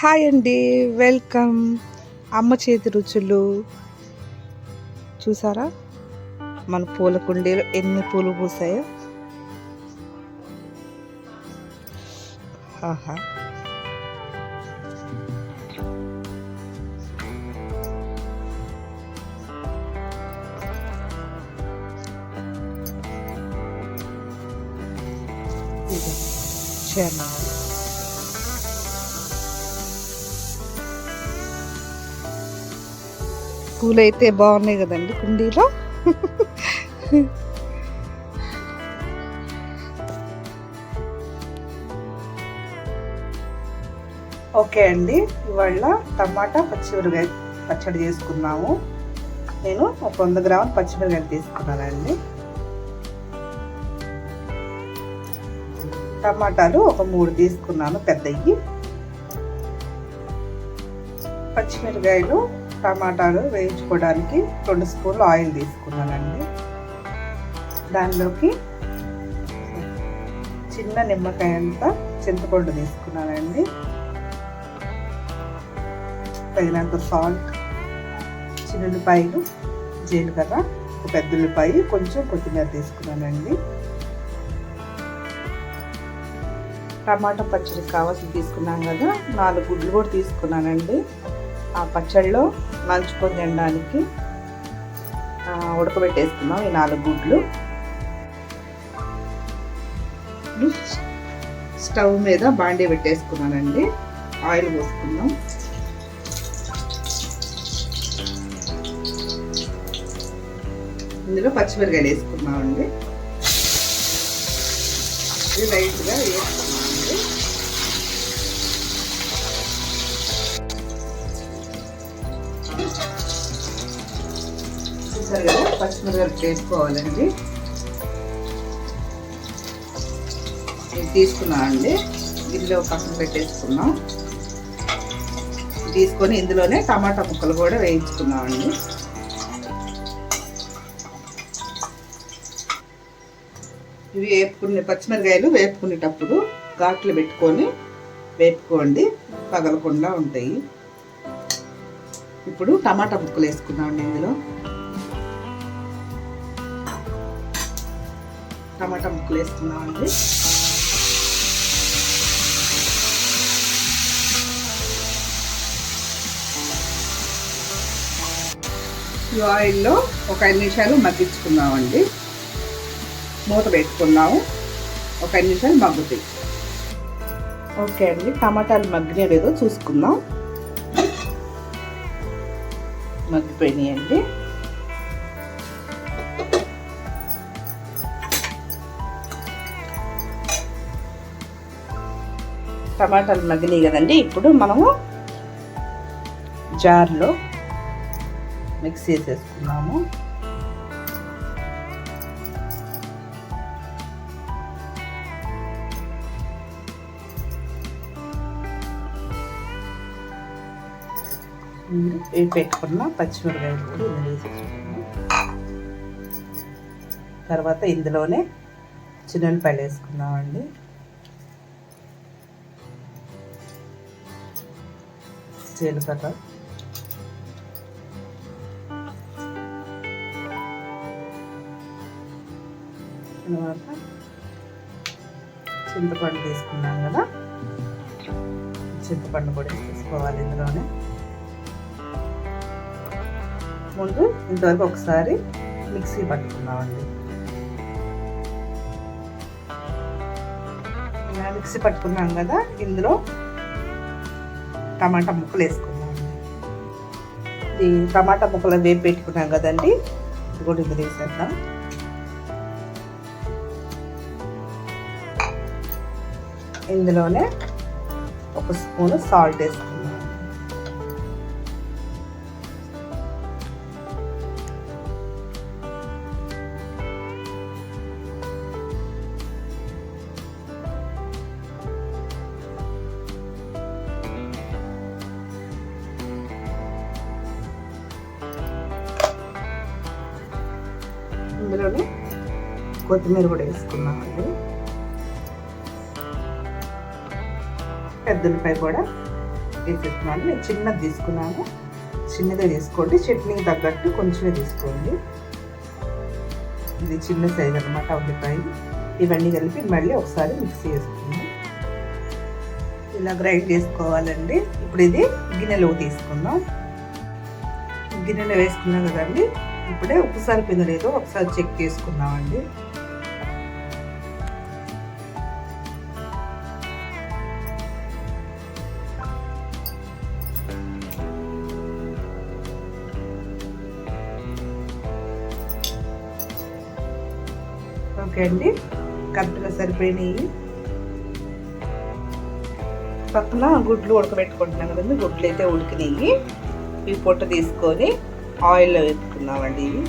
Hi అండి welcome. అమ్మ చేతి రుచులు. చూసారా? మన పూల కుండీలో ఎన్ని పూలు పూసాయో. ఆహా. ఇది శనాలు పూలు అయితే బాగున్నాయి కదండి కుండీలో. ఓకే అండి ఇవాళ టమాటా పచ్చిమిరకాయ పచ్చడి చేసుకున్నాము. నేను ఒక వంద గ్రాముల పచ్చిమిరకాయలు తీసుకున్నానండి. టమాటాలు ఒక మూడు తీసుకున్నాను పెద్దవి పచ్చిమిరకాయలు టమాటాలు వేయించుకోవడానికి రెండు స్పూన్లు ఆయిల్ తీసుకున్నానండి. దానిలోకి చిన్న నిమ్మకాయ అంతా చింతపండు తీసుకున్నానండి. తగినంత సాల్ట్ చిన్నుల్లిపాయలు జీలకర్ర ఒక పెద్ద ఉల్లిపాయ కొంచెం కొత్తిమీర తీసుకున్నానండి. టమాటా పచ్చడికి కావాల్సి తీసుకున్నాం కదా నాలుగు గుడ్లు కూడా తీసుకున్నానండి. ఆ పచ్చడిలో నంచుకొని తినడానికి ఉడకబెట్టేసుకున్నాం ఈ నాలుగు గుడ్లు. స్టవ్ మీద బాండీ పెట్టేసుకున్నానండి. ఆయిల్ పోసుకున్నాం. ఇందులో పచ్చిమిరకాయలు వేసుకున్నామండి. ఇది లైట్గా వేసుకున్నాం. చూసారు కదా పచ్చిమిరపకాయలు వేసుకోవాలండి. ఇది తీసుకున్నామండి గిన్నెలో పక్కన పెట్టేసుకున్నాం. తీసుకొని ఇందులోనే టమాటా ముక్కలు కూడా వేయించుకున్నామండి ఇవి వేపుకునే పచ్చిమిరకాయలు వేపుకునేటప్పుడు ఘాట్లు పెట్టుకొని వేపుకోండి. పగలకుండా ఉంటాయి. ఇప్పుడు టమాటా ముక్కలు వేసుకున్నామండి ఇందులో. టమాటా ముక్కలు వేసుకున్నామండి ఈ ఆయిల్లో ఒక ఐదు నిమిషాలు మగ్గించుకున్నామండి మూత పెట్టుకున్నాము. ఒక ఐదు నిమిషాలు మగ్గుతాయి. ఓకే అండి టమాటాలు మగ్గినా లేదో చూసుకుందాం. మగ్గిపోయినాయండి. టమాటాలు మగ్గినాయి కదండి. ఇప్పుడు మనము జార్లో మిక్స్ చేసేసుకున్నాము. పెట్టుకున్న పచ్చిమిరకాయలు కూడా ఇందులో వేసేసుకున్నాము. తర్వాత ఇందులోనే చిన్నపాయలు వేసుకున్నామండి జీలకర్ర తర్వాత చింతపండు తీసుకున్నాం కదా. చింతపండు కూడా తీసుకోవాలి ఇందులోనే. ముందు ఇంతవరకు ఒకసారి మిక్సీ పట్టుకున్నామండి మిక్సీ పట్టుకున్నాం కదా ఇందులో టమాటా ముక్కలు వేసుకున్నాం. ఈ టమాటా ముక్కలు వేపు పెట్టుకున్నాం కదండి. గుడి కూడా వేసేద్దాం. ఇందులోనే ఒక స్పూన్ సాల్ట్ వేసుకున్నాం. అందులోనే కొత్తిమీర కూడా వేసుకున్నామండి. పెద్దలపై కూడా వేసేస్తున్నాను. నేను చిన్నది తీసుకున్నాను. చిన్నదే తీసుకోండి చట్నీకి తగ్గట్టు కొంచెమే తీసుకోండి. ఇది చిన్న సైజ్ అనమాట ఉల్లిపాయ. ఇవన్నీ కలిపి మళ్ళీ ఒకసారి మిక్స్ చేసుకుందాం. ఇలా గ్రైండ్ చేసుకోవాలండి. ఇప్పుడు ఇది గిన్నెలో తీసుకుందాం. గిన్నెలో వేసుకున్నాం కదండి. ఇప్పుడే ఉప్పు సరిపోయిందో లేదో ఒకసారి చెక్ చేసుకుందామండి. ఓకే అండి కరెక్ట్గా సరిపోయినాయి. పక్కన గుడ్లు ఉడకబెట్టుకుంటున్నాం కదండి గుడ్లు అయితే ఉడికినాయి. ఈ పొట్టు తీసుకొని ఆయిల్లో వేసుకున్నామండి ఇవి.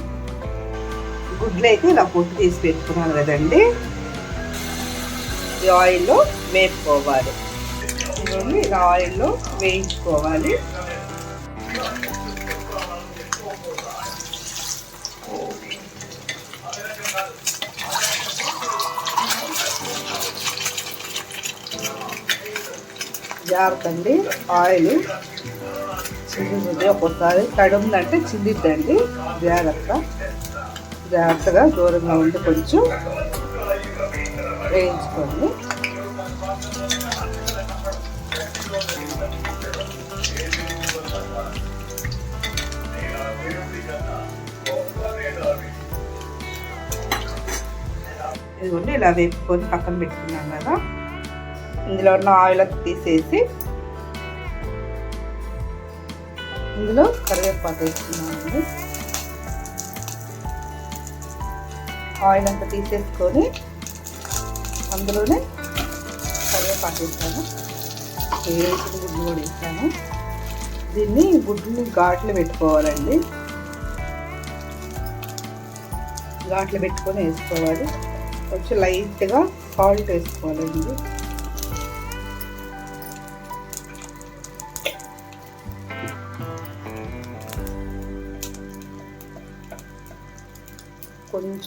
గుడ్లు అయితే ఇలా పొట్టు తీసి పెట్టుకున్నాను కదండి. ఈ ఆయిల్లో వేపుకోవాలి. ఇవన్నీ ఇలా ఆయిల్లో వేయించుకోవాలి. జాగ్రత్త అండి ఆయిల్ చిల్లుతుంది ఒక్కోసారి తడుందంటే చిల్లిద్దండి జాగ్రత్త. జాగ్రత్తగా దూరంగా ఉండి కొంచెం వేయించుకోండి. ఇదిగోండి ఇలా వేపుకొని పక్కన పెట్టుకున్నాం కదా. ఇందులో ఉన్న ఆయిల్ తీసేసి ఇందులో కరివేపాకు వేసుకున్నామండి. ఆయిల్ అంతా తీసేసుకొని అందులోనే కరివేపాకు వేసాను. వేసిన గుడ్లు కూడా వేసాను. దీన్ని గుడ్లు ఘాట్లు పెట్టుకోవాలండి. ఘాట్లు పెట్టుకొని వేసుకోవాలి. కొంచెం లైట్గా సాల్ట్ వేసుకోవాలండి.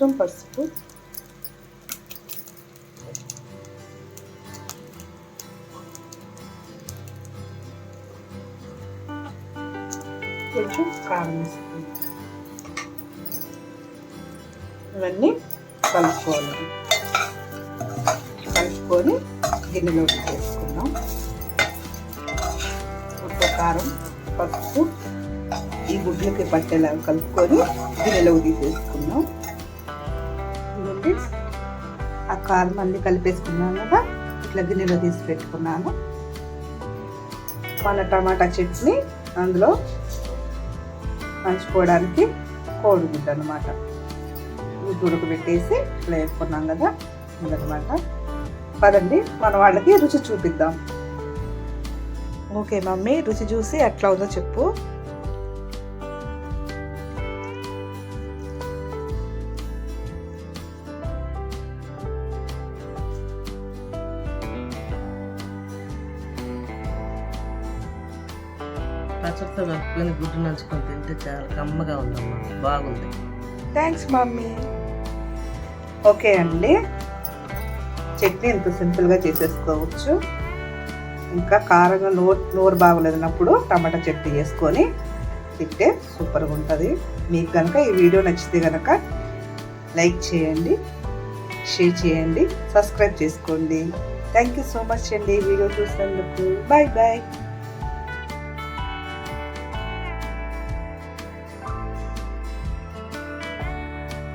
కొంచెం పసుపు కొంచెం కారం వేసుకుందాం ఇవన్నీ కలుపుకోవాలి కలుపుకొని గిన్నెలోకి వేసుకుందాం ఉప్పు కారం పసుపు ఈ గుడ్లకి పట్టేలా కలుపుకొని గిన్నెలోకి తీసేసుకుందాం ఫ్రెండ్స్. ఆ కారం అన్ని కలిపేసుకున్నాను కదా ఇట్లా గిన్నెలో తీసి పెట్టుకున్నాను. మన టమాటా చట్నీ అందులో పంచుకోవడానికి కోడిగుడ్డ అనమాట గుడ్డు ఉడకబెట్టేసి ఇట్లా వేసుకున్నాం కదా ఇదనమాట పదండి మన వాళ్ళకి రుచి చూపిద్దాం. ఓకే మమ్మీ రుచి చూసి ఎట్లా ఉందో చెప్పు. పచ్చడితో గుడ్డు నంచుకొని తింటే చాలా కమ్మగా ఉందమ్మా. బాగుంది. Thanks mummy. ఓకే అండి. చట్నీ ఎంత సింపుల్గా చేసేసుకోవచ్చు. ఇంకా కారంగా నోరు నోరు బాగలేనప్పుడు టమాటా చట్నీ చేసుకొని తింటే సూపర్గా ఉంటుంది. మీకు కనుక ఈ వీడియో నచ్చితే కనుక లైక్ చేయండి షేర్ చేయండి సబ్స్క్రైబ్ చేసుకోండి. థ్యాంక్ యూ సో మచ్ అండి ఈ వీడియో చూసినందుకు. Bye bye